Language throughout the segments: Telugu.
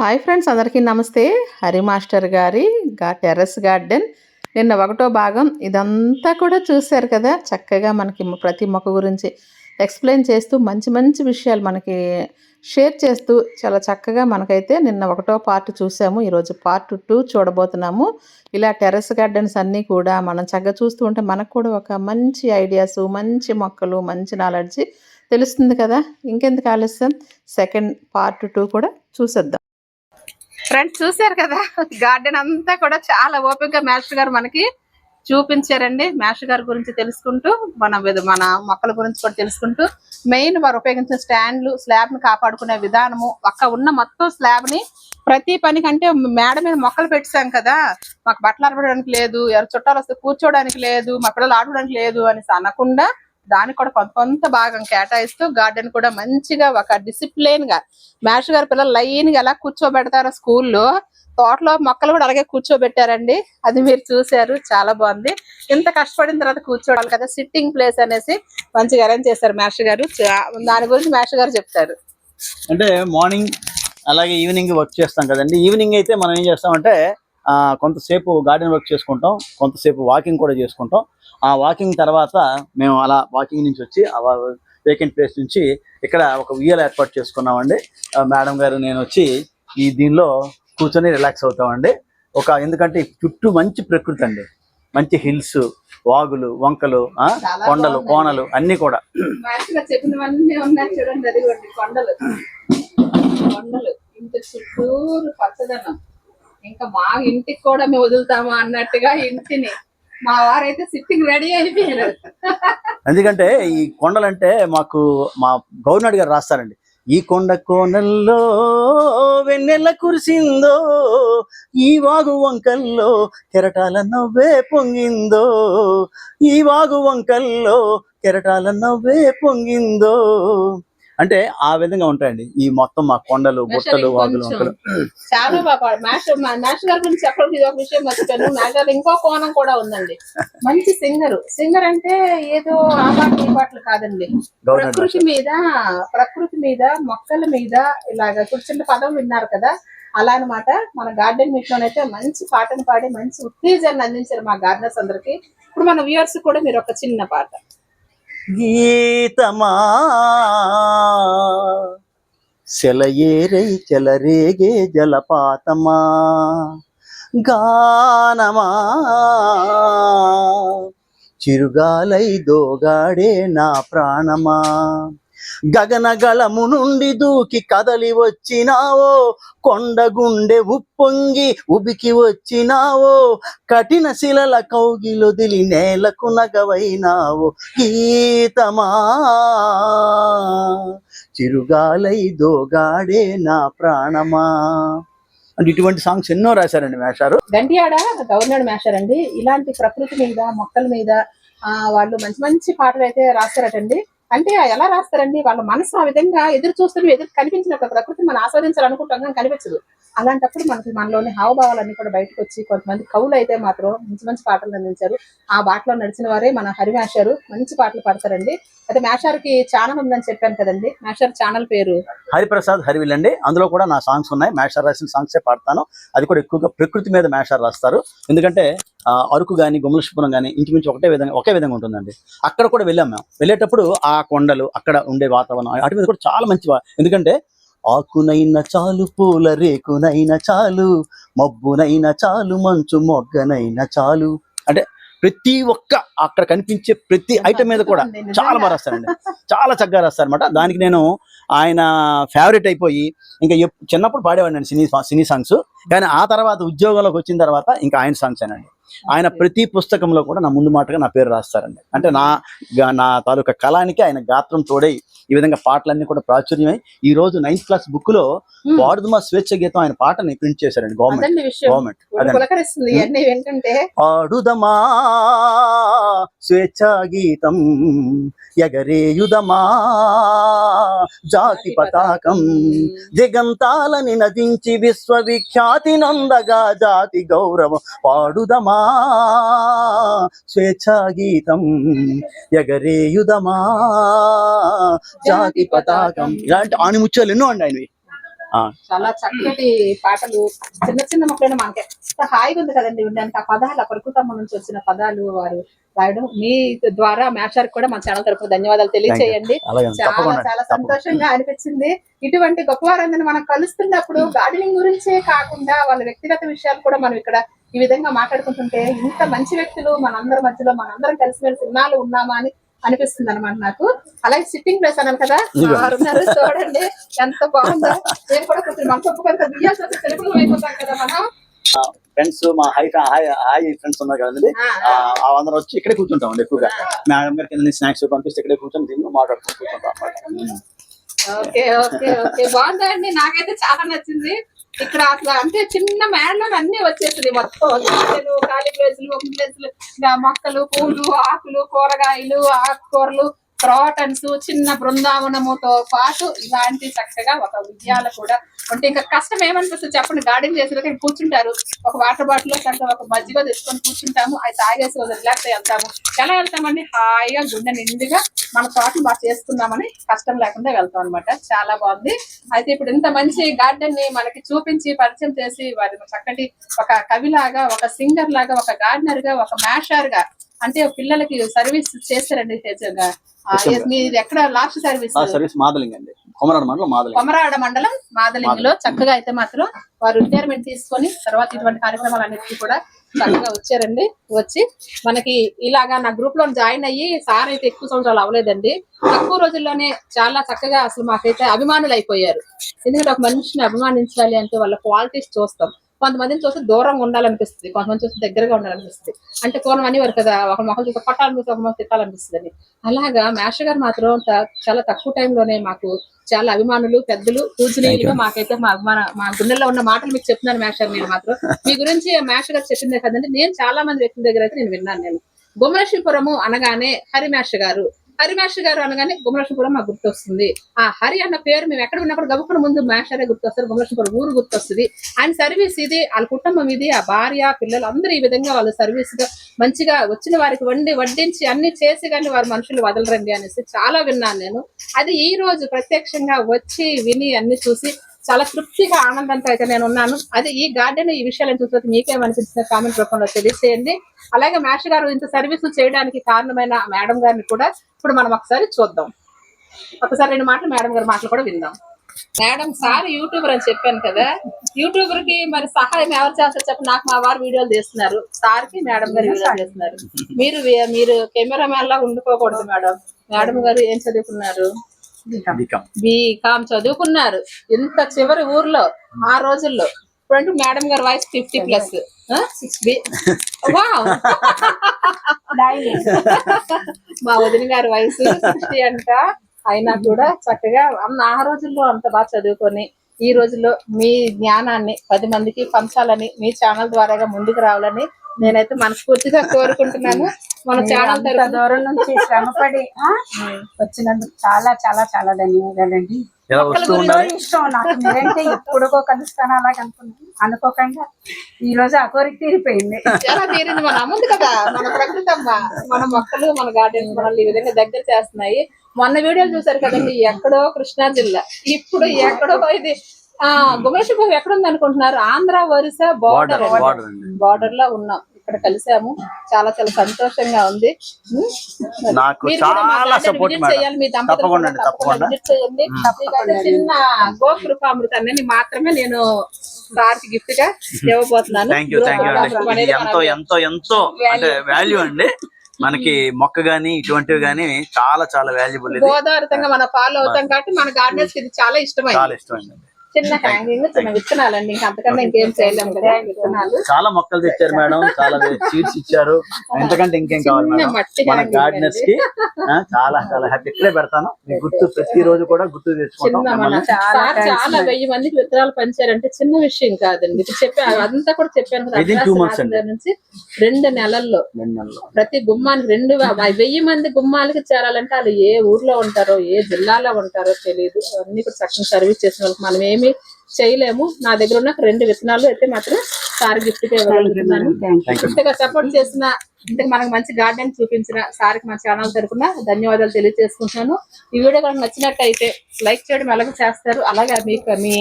హాయ్ ఫ్రెండ్స్ అందరికీ నమస్తే. హరి మాస్టర్ గారి గా టెర్రస్ గార్డెన్. నిన్న ఒకటో భాగం ఇదంతా కూడా చూశారు కదా. చక్కగా మనకి ప్రతి మొక్క గురించి ఎక్స్ప్లెయిన్ చేస్తూ మంచి మంచి విషయాలు మనకి షేర్ చేస్తూ చాలా చక్కగా మనకైతే నిన్న ఒకటో పార్ట్ చూసాము. ఈరోజు పార్ట్ టూ చూడబోతున్నాము. ఇలా టెర్రస్ గార్డెన్స్ అన్నీ కూడా మనం చక్కగా చూస్తూ ఉంటే మనకు కూడా ఒక మంచి ఐడియాస్ మంచి మొక్కలు మంచి నాలెడ్జ్ తెలుస్తుంది కదా. ఇంకెందుకు ఆలస్యం? సెకండ్ పార్ట్ టూ కూడా చూసేద్దాం. ఫ్రెండ్స్ చూశారు కదా? గార్డెన్ అంతా కూడా చాలా ఓపికగా మాస్టర్ గారు మనకి చూపించారండి. మాస్టర్ గారి గురించి తెలుసుకుంటూ మన మన మొక్కల గురించి కూడా తెలుసుకుంటూ మెయిన్ వారు ఉపయోగించిన స్టాండ్లు స్లాబ్ని కాపాడుకునే విధానము ఒక్క ఉన్న మొత్తం స్లాబ్ని ప్రతి పని కంటే మేడ మీద మొక్కలు పెట్టాం కదా? మాకు బట్టలు అరపడానికి లేదు ఎవరు చుట్టాలు వస్తే కూర్చోడానికి లేదు మా పిల్లలు ఆడుకోవడానికి లేదు అని అనకుండా దానికి కూడా కొంత కొంత భాగం కేటాయిస్తూ గార్డెన్ కూడా మంచిగా ఒక డిసిప్లిన్గా మేష గారి పిల్లలు లైన్గా ఎలా కూర్చోబెడతారో స్కూల్లో తోటలో మొక్కలు కూడా అలాగే కూర్చోబెట్టారండి. అది మీరు చూశారు చాలా బాగుంది. ఇంత కష్టపడిన తర్వాత కూర్చోవాలి కదా సిట్టింగ్ ప్లేస్ అనేసి మంచిగా అరేంజ్ చేశారు మేష గారు. దాని గురించి మేష గారు చెప్తారు. అంటే మార్నింగ్ అలాగే ఈవినింగ్ వర్క్ చేస్తాం కదండి. ఈవినింగ్ అయితే మనం ఏం చేస్తామంటే కొంతసేపు గార్డెన్ వర్క్ చేసుకుంటాం కొంతసేపు వాకింగ్ కూడా చేసుకుంటాం. ఆ వాకింగ్ తర్వాత మేము అలా వాకింగ్ నుంచి వచ్చి వేకెంట్ ప్లేస్ నుంచి ఇక్కడ ఒక ఉయ్యాల ఏర్పాటు చేసుకున్నామండి. మేడం గారు నేను వచ్చి ఈ దీనిలో కూర్చొని రిలాక్స్ అవుతామండి. ఒక ఎందుకంటే చుట్టూ మంచి ప్రకృతి అండి. మంచి హిల్స్ వాగులు వంకలు కొండలు. కోనలు అన్ని కూడా. కొండలు. చుట్టూరు పచ్చదనం. ఇంకా మా ఇంటికి కూడా మేము వదులుతాము అన్నట్టుగా ఇంటిని. మా వారైతే సిట్టింగ్ రెడీ అయిపోయారు. ఎందుకంటే ఈ కొండలంటే మాకు మా గవర్నర్ గారు రాస్తారండి. ఈ కొండ కోనల్లో వెన్నెల కురిసిందో ఈ వాగు వంకల్లో కెరటాల నవ్వే పొంగిందో ఈ వాగు వంకల్లో కెరటాల నవ్వే పొంగిందో. అంటే ఆ విధంగా ఉంటాయండి. ఈ మొత్తం మా కొండలు గుట్టలు వాగులు చాలా బాగా మాస్టర్ మా మాస్టర్ గారి గురించి చెప్పడం ఇది ఒక విషయం మర్చిపోయాను. మాస్టర్ గారు ఇంకో కోణం కూడా ఉందండి. మంచి సింగర్. సింగర్ అంటే ఏదో ఆ పాటలు ఈ పాటలు కాదండి. ప్రకృతి మీద ప్రకృతి మీద మొక్కల మీద ఇలాగ ఇప్పుడు చిన్న పదం విన్నారు కదా. అలా అన్నమాట. మన గార్డెన్ మీట్ లోనైతే మంచి పాటను పాడి మంచి ఉత్తేజాన్ని అందించారు మా గార్డెనర్స్ అందరికి. ఇప్పుడు మన వ్యూవర్స్ కూడా మీరు ఒక చిన్న పాట. గీతమా? సెలయేరై చెలరేగే జలపాతమా? గానమా? చిరుగాలై దోగాడే నా ప్రాణమా? గగనగలము నుండి దూకి కదలి వచ్చినావో కొండ గుండె ఉప్పొంగి ఉబికి వచ్చినావో కఠిన శిలల కౌగిలొదిలి నేలకు నగవైనావో గీతమా. చిరుగాలై దోగాడే నా ప్రాణమా. అంటే ఇటువంటి సాంగ్స్ ఎన్నో రాశారండి మేషారు. గంటియాడ గవర్నర్ మేషారండి అండి. ఇలాంటి ప్రకృతి మీద మొక్కల మీద ఆ వాళ్ళు మంచి మంచి పాటలు అయితే రాస్తారటండి అంటే ఎలా రాస్తారండి? వాళ్ళ మనసు ఆ విధంగా ఎదురు చూస్తున్న ఎదురు కనిపించినప్పుడు ప్రకృతి మనం ఆస్వాదించాలనుకుంటాం కానీ కనిపించదు. అలాంటప్పుడు మనకి మనలోని హావభావాలన్నీ కూడా బయటకు వచ్చి కొంతమంది కవులు అయితే మాత్రం మంచి మంచి పాటలు అందించారు. ఆ బాటలో నడిచిన వారే మన హరి మంచి పాటలు పాడతారండి. అయితే మేషారుకి ఛానల్ ఉందని చెప్పాను కదండి. మేషారు ఛానల్ పేరు? హరిప్రసాద్ హరివిల్ అండి అందులో కూడా నా సాంగ్స్ ఉన్నాయి. మేషార్ రాసిన సాంగ్సే పాడతాను. అది కూడా ఎక్కువగా ప్రకృతి మీద మేషారు రాస్తారు. ఎందుకంటే అరకు కానీ గుమ్మలశుపురం కానీ ఇంచుమించు ఒకటే విధంగా ఒకే విధంగా ఉంటుందండి. అక్కడ కూడా వెళ్ళాం మేము. వెళ్ళేటప్పుడు ఆ కొండలు అక్కడ ఉండే వాతావరణం అటు మీద కూడా చాలా మంచి ఎందుకంటే ఆకునైన చాలు పూల రేకునైన చాలు మబ్బునైన చాలు మంచు మొగ్గనైన చాలు. అంటే ప్రతి ఒక్క అక్కడ కనిపించే ప్రతి ఐటమ్ మీద కూడా చాలా బాగా రాస్తారండి చాలా చక్కగా రాస్తారనమాట దానికి నేను ఆయన ఫేవరెట్ అయిపోయి ఇంకా చిన్నప్పుడు పాడేవాడిని సినీ సినీ సాంగ్స్ కానీ ఆ తర్వాత ఉద్యోగంలోకి వచ్చిన తర్వాత ఇంకా ఆయన సాంగ్స్ అనండి ఆయన ప్రతి పుస్తకంలో కూడా నా ముందు మాటగా నా పేరు రాస్తారండి. అంటే నా నా తాలూకా కళానికి ఆయన గాత్రం తోడై ఈ విధంగా పాటలన్నీ కూడా ప్రాచుర్యమై ఈ రోజు నైన్త్ క్లాస్ బుక్లో. వాడుదుమా స్వేచ్ఛ గీతం ఆయన పాటని ప్రింట్ చేశారండి గవర్నమెంట్. గవర్నమెంట్. స్వేచ్ఛా గీతం ఎగరేయుదమా జాతి పతాకం. దిగంతాలని నదించి విశ్వవిఖ్యాతి నందగా జాతి గౌరవం. పాడుదమా స్వేచ్ఛాగీతం ఎగరేయుదమా జాతి పతాకం. ఇలాంటి ఆణిముత్యాలు ఎన్నో అండి ఆయనవి. చాలా చక్కటి పాటలు. చిన్న చిన్న మొక్కలైనా మనకి హాయిగా ఉంది కదండి వినడానికి. ఆ పదాలు ఆ ప్రకృతమ్మ నుంచి వచ్చిన పదాలు వారు రాయడం మీ ద్వారా మ్యాషర్ కూడా మన ఛానల్ తరపున ధన్యవాదాలు తెలియచేయండి. అలాగే చాలా చాలా. సంతోషంగా అనిపించింది. ఇటువంటి గొప్పవారందరిని మనం కలుస్తున్నప్పుడు గార్డెనింగ్ గురించే కాకుండా వాళ్ళ వ్యక్తిగత విషయాలు కూడా మనం ఇక్కడ ఈ విధంగా మాట్లాడుకుంటుంటే ఇంత మంచి వ్యక్తులు మనందరి మధ్యలో మనందరం కలిసిమెలిసి ఇన్నాళ్ళు ఉన్నామా అని అనిపిస్తుంది అనమాట నాకు. అలాగే సిట్టింగ్ ప్లేస్ అన్నాను కదా? ఉన్నారు. చూడండి ఎంత బాగుందో. నేను కూడా కొంచెం మనసు ఒప్పుకొని తెలుగులో అయిపోతాం కదా మనం. ఫ్రెండ్స్ మా హై హాయ్ ఫ్రెండ్స్ ఉన్నారు కదండి. అందరం వచ్చి ఇక్కడే కూర్చుంటాం అండి ఎక్కువగా మేడం గారి కింద స్నాక్స్ పంపిస్తే ఇక్కడే కూర్చొని తిని మాట్లాడుకుంటూ కూర్చుంటాం అన్నమాట. Okay okay okay. బాగుందండి. నాకైతే చాలా నచ్చింది. ఇక్కడ అట్లా అంటే చిన్న మేడలో అన్ని వచ్చేసింది మొత్తం. ప్లేసులు ఇంకా మొక్కలు పూలు ఆకులు కూరగాయలు ఆకుకూరలు క్రాటన్స్ చిన్న బృందావనముతో పాటు ఇలాంటి చక్కగా ఒక ఉద్యాల కూడా అంటే ఇంకా కష్టం ఏమనిపిస్తుంది చెప్పండి? గార్డెన్ చేసేది కూర్చుంటారు. ఒక వాటర్ బాటిల్ చక్కగా ఒక మజ్జిగ తెచ్చుకొని కూర్చుంటాము. అది తాగేసి రిలాక్స్ వెళ్తాము. ఎలా వెళ్తామండి? హాయిగా గుండె నిండుగా మన తోటను బాగా చేసుకుందామని కష్టం లేకుండా వెళ్తాం అనమాట చాలా బాగుంది. అయితే ఇప్పుడు ఇంత మంచి గార్డెన్ని మనకి చూపించి పరిచయం చేసి వారి చక్కటి ఒక కవిలాగా ఒక సింగర్ లాగా ఒక గార్డెనర్గా ఒక మ్యాషర్గా అంటే పిల్లలకి సర్వీస్ చేస్తారండి మీరు ఎక్కడ లాస్ట్ సర్వీస్ సర్వీస్ మాదలింగ్ అండి కొమరాడు మండలం మాదలింగ్. కొమరాడ మండలం మాదలింగిలో చక్కగా అయితే మాత్రం వారు రిటైర్మెంట్ తీసుకొని తర్వాత ఇటువంటి కార్యక్రమాలన్నిటికీ కూడా చక్కగా వచ్చారండి. వచ్చి మనకి ఇలాగా నా గ్రూప్లో జాయిన్ అయ్యి సార్ అయితే ఎక్కువ సంవత్సరాలు అవ్వలేదండి. తక్కువ రోజుల్లోనే చాలా చక్కగా అసలు మాకైతే అభిమానులు అయిపోయారు ఎందుకంటే ఒక మనిషిని అభిమానించాలి అంటే వాళ్ళ క్వాలిటీస్ చూస్తాం. కొంతమందిని చూస్తే దూరంగా ఉండాలనిపిస్తుంది. కొంతమంది చూస్తే దగ్గరగా ఉండాలనిపిస్తుంది. అంటే పూర్వం అనేవారు కదా ఒక మొక్కలు చూస్తే కొట్టాలనిపిస్తుంది ఒక మొక్క తిట్టాలనిపిస్తుంది అని అలాగా మేష గారు మాత్రం చాలా తక్కువ టైంలోనే మాకు చాలా అభిమానులు పెద్దలు పూజనీయులుగా మాకైతే మా అభిమాన మా గుండెల్లో ఉన్న మాటలు మీకు చెప్తున్నాను మేష మీరు మాత్రం. మీ గురించి మేష గారు చెప్పిందే కదండి నేను చాలా మంది వ్యక్తుల దగ్గర అయితే నేను విన్నాను నేను. గుమలక్ష్మీపురము అనగానే హరిమేష గారు హరిమేష గారు అనగానే గుమలక్ష్మీపురం మాకు గుర్తొస్తుంది. ఆ హరి అన్న పేరు మేము ఎక్కడ ఉన్నప్పుడు గబుక్కున ముందు మాస్టరే గుర్తొస్తారు గుమలక్ష్మీపురం ఊరు గుర్తొస్తుంది. ఆయన సర్వీస్ ఇది వాళ్ళ కుటుంబం ఇది ఆ భార్య పిల్లలు అందరూ ఈ విధంగా వాళ్ళ సర్వీస్గా మంచిగా వచ్చిన వారికి వండి వడ్డించి అన్ని చేసి కానీ వారు మనుషులు వదలరండి అనేసి చాలా విన్నాను నేను. అది ఈ రోజు ప్రత్యక్షంగా వచ్చి విని అన్ని చూసి చాలా తృప్తిగా ఆనందంతో అయితే నేను ఉన్నాను అది ఈ గార్డెన్ ఈ విషయాలను చూసినట్టు మీకేమనిపించిన కామెంట్ రూపంలో తెలియజేయండి అలాగే మేష గారు ఇంత సర్వీస్ చేయడానికి కారణమైన మేడం గారిని కూడా ఇప్పుడు మనం ఒకసారి చూద్దాం. ఒకసారి రెండు మాటలు మేడం గారి మాటలు కూడా విందాం. మేడం సార్ యూట్యూబర్ అని చెప్పాను కదా. యూట్యూబర్కి మరి సహాయం ఎవరు చేస్తారు చెప్పి? నాకు మా వారు వీడియోలు తీస్తున్నారు. సార్కి మేడం గారు వీడియోలు చేస్తున్నారు మీరు మీరు మీరు కెమెరామ్యాన్ లా ఉండిపోకూడదు మేడం. మేడం గారు ఏం చదువుకున్నారు? బీకామ్ చదువుకున్నారు. ఇంత చివరి ఊర్లో ఆ రోజుల్లో. ఇప్పుడు మేడం గారి వయసు ఫిఫ్టీ ప్లస్. మా వదిన గారి వయసు సిక్స్టీ అంట. అయినా కూడా చక్కగా ఆ రోజుల్లో అంత బాగా చదువుకొని ఈ రోజుల్లో మీ జ్ఞానాన్ని పది మందికి పంచాలని మీ ఛానల్ ద్వారాగా ముందుకు రావాలని నేనైతే మనస్ఫూర్తిగా కోరుకుంటున్నాను. మన ఛానల్ దూరం నుంచి శ్రమపడి వచ్చినందుకు చాలా చాలా చాలా ధన్యవాదాలండి. ఇష్టం నాకు మీరంటే ఎప్పుడుకో కలుస్తాను అలాగ అనుకున్నాను. అనుకోకుండా ఈ రోజు ఆ కోరిక తీరిపోయింది. తీరింది. మన అమ్మ ఉంది కదా మన ప్రకృతి అమ్మ మన మొక్కలు మన గార్డెన్స్ మనల్ని ఈ విధంగా దగ్గర చేస్తున్నాయి. మొన్న వీడియోలు చూసారు కదండి ఎక్కడో కృష్ణా జిల్లా. ఇప్పుడు ఎక్కడో ఇది ఆ గుమేశ్వరం ఎక్కడ ఉంది అనుకుంటున్నారు ఆంధ్ర ఒరిస్సా బార్డర్ బార్డర్లో ఉన్నాం. ఇక్కడ కలిసాము. చాలా చాలా సంతోషంగా ఉంది. నాకు మీరు కూడా మా చాలా సపోర్ట్ చేయాలి, మీ దంపతులు చేయండి. చిన్న గోకృపామృతాన్ని మాత్రమే నేను సార్కి గిఫ్ట్గా ఇవ్వబోతున్నాను అనేది ఎంతో మనకి ఎంతో ఎంతో అంటే వాల్యూ అండి. మనకి మొక్క గాని ఇటువంటివి గాని చాలా చాలా వాల్యుబుల్ ఇది. గోదావరితంగా మనం ఫాలో అవుతాం కాబట్టి మన గార్డెన్స్ ఇది చాలా ఇష్టమైంది. చాలా ఇష్టం అండి చిన్న హ్యాంగింగ్ చిన్న విత్తనాలండి. ఇంకా అంతకన్నా ఇంకేం చేయలేము కదా విత్తనాలు. చాలా మొక్కలు తెచ్చారు మేడం చాలా సీడ్స్ ఇచ్చారు. ఎంతకంటే ఇంకేం కావాలి మేడం? మన గార్డెనర్స్కి చాలా చాలా హ్యాపీ ఇక్కడే పెడతాను. గుర్తు ప్రతి రోజు కూడా గుర్తు తెచ్చుకుంటాం చాలా వెయ్యి మందికి విత్తనాలు పంచారంటే చిన్న విషయం కాదండి. ఇప్పుడు చెప్పా అదంతా కూడా చెప్పాను నుంచి రెండు నెలల్లో. ప్రతి గుమ్మానికి రెండు వెయ్యి మంది గుమ్మాలకి చేరాలంటే వాళ్ళు ఏ ఊర్లో ఉంటారో ఏ జిల్లాలో ఉంటారో తెలియదు అన్ని కూడా చక్కని సర్వీస్ చేసిన వాళ్ళకి మనం ఏమి ఏమీ చేయలేము. నా దగ్గర ఉన్న రెండు విత్తనాలు అయితే మాత్రం సార్ గిఫ్ట్గా ఇవ్వగలుగుతున్నాను. ఇంతగా సపోర్ట్ చేసిన ఇంతకు మనకు మంచి గార్డెన్ చూపించిన సార్కి మన ఛానల్ తరపున ధన్యవాదాలు తెలియజేసుకుంటున్నాను. ఈ వీడియో కనుక నచ్చినట్టయితే లైక్ చేయడం ఎలాగో చేస్తారు. అలాగే మీకు మీ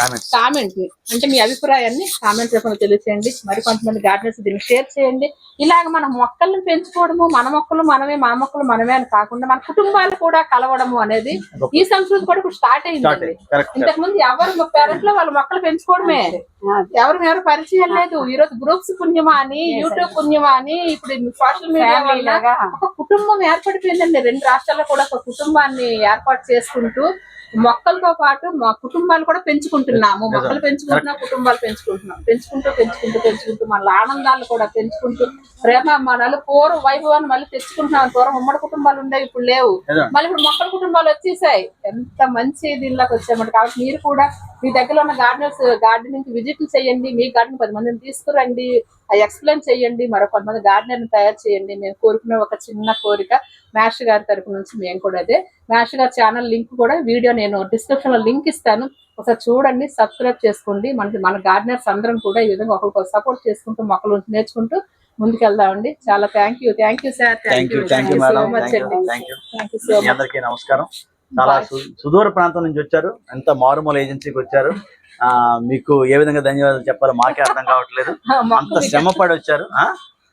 కామెంట్స్ కామెంట్ అంటే మీ అభిప్రాయాన్ని కామెంట్ రూపంలో తెలియచేయండి. మరి కొంతమంది గార్డెన్స్ దీన్ని షేర్ చేయండి. ఇలాగ మన మొక్కలను పెంచుకోవడము మన మొక్కలు మనమే మన మొక్కలు మనమే అని కాకుండా మన కుటుంబాలు కూడా కలవడము అనేది ఈ సంస్కృతి కూడా ఇప్పుడు స్టార్ట్ కరెక్ట్ ఇంతకు ముందు ఎవరు పేరెంట్లో వాళ్ళ మొక్కలు పెంచుకోవడమే. ఎవరు ఎవరు పరిచయం లేదు. ఈ రోజు గ్రూప్స్ పుణ్యమా అని యూట్యూబ్ పుణ్యమా అని ఇప్పుడు సోషల్ మీడియా వల్ల. ఒక కుటుంబం ఏర్పడిపోయిందండి. రెండు రాష్ట్రాల్లో కూడా ఒక కుటుంబాన్ని ఏర్పాటు చేసుకుంటూ మొక్కలతో పాటు మా కుటుంబాలు కూడా పెంచుకుంటున్నాము. మొక్కలు పెంచుకుంటున్నాం కుటుంబాలు పెంచుకుంటున్నాం. పెంచుకుంటూ పెంచుకుంటూ పెంచుకుంటూ మన ఆనందాలు కూడా పెంచుకుంటూ ప్రేమ మనలు పూర్వ వైభవాన్ని మళ్ళీ తెచ్చుకుంటున్నాం. పూర్వం ఉమ్మడి కుటుంబాలు ఉండేవి ఇప్పుడు లేవు. మళ్ళీ ఇప్పుడు మొక్కల కుటుంబాలు వచ్చేసాయి. ఎంత మంచి దీనిలోకి వచ్చామంటే కాబట్టి మీరు కూడా మీ దగ్గర ఉన్న గార్డెనర్స్ గార్డెనింగ్ విజిట్లు చేయండి. మీ గార్డెన్ పది మందిని తీసుకురండి. అవి ఎక్స్ప్లెయిన్ చేయండి మరో కొంతమంది గార్డెనర్ తయారు చేయండి. మేము కోరుకునే ఒక చిన్న కోరిక మ్యాష్ గారి తరపు నుంచి మేము కూడా అదే. మ్యాష్ గారి ఛానల్ లింక్ కూడా వీడియో నేను డిస్క్రిప్షన్లో లింక్ ఇస్తాను. ఒకసారి చూడండి సబ్స్క్రైబ్ చేసుకోండి. మనకి మన గార్డెనర్స్ అందరం కూడా ఈ విధంగా ఒకరికొకరు సపోర్ట్ చేసుకుంటూ మొక్కలు నేర్చుకుంటూ ముందుకెళ్దామండి. చాలా thank you. Thank you sir. Thank you thank you so much అండి. సో అందరికీ నమస్కారం. చాలా సుదూర ప్రాంతం నుంచి వచ్చారు. ఎంత మారుమూల ఏజెన్సీకి వచ్చారు. మీకు ఏ విధంగా ధన్యవాదాలు చెప్పాలో మాకే అర్థం కావట్లేదు. అంత శ్రమ పడి వచ్చారు ఆ?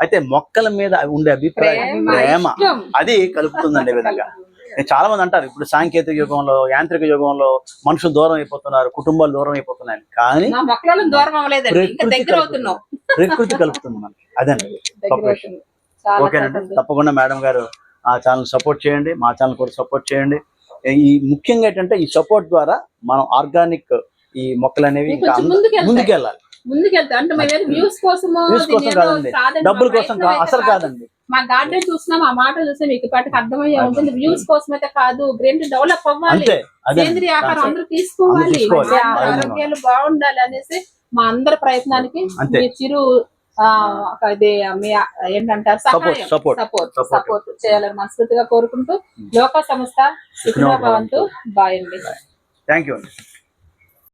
అయితే మొక్కల మీద ఉండే అభిప్రాయం ప్రేమ. అది కలుపుతుందండి ఈ విధంగా. చాలా మంది అంటారు ఇప్పుడు సాంకేతిక యుగంలో యాంత్రిక యుగంలో మనుషులు దూరం అయిపోతున్నారు కుటుంబాలు దూరం అయిపోతున్నాయి కానీ ప్రకృతి కలుపుతుంది. మనకి. అదండి ఓకేనండి తప్పకుండా మేడం గారు ఆ ఛానల్ సపోర్ట్ చేయండి మా ఛానల్ కూడా సపోర్ట్ చేయండి. ఈ ముఖ్యంగా ఏంటంటే ఈ సపోర్ట్ ద్వారా మనం ఆర్గానిక్ ఈ మొక్కలు అనేవి ఇంకా. ముందుకెళ్ళాలి. ముందుకెళ్తా అంటే మేము వ్యూస్ కోసం డబ్బుల మా కోసం అసలు కాదు. కాదండి. మా గార్డెన్ చూసినాం ఆ మాట చూస్తే మీకు ఇప్పటికి అర్థమయ్యే ఉంటుంది. వ్యూస్ కోసం అయితే కాదు బ్రెయిన్ డెవలప్ అవ్వాలి. సేంద్రియ ఆహారం అందరూ తీసుకోవాలి. ఆరోగ్యాలు బాగుండాలి అనేసి మా అందరి ప్రయత్నానికి. మీ చిరు మీ ఏంటంటారు? Support support. సపోర్ట్ చేయాలని మనస్ఫూర్తిగా కోరుకుంటూ లోక సంస్థ బాయ్ అండి. థ్యాంక్ యూ అండి.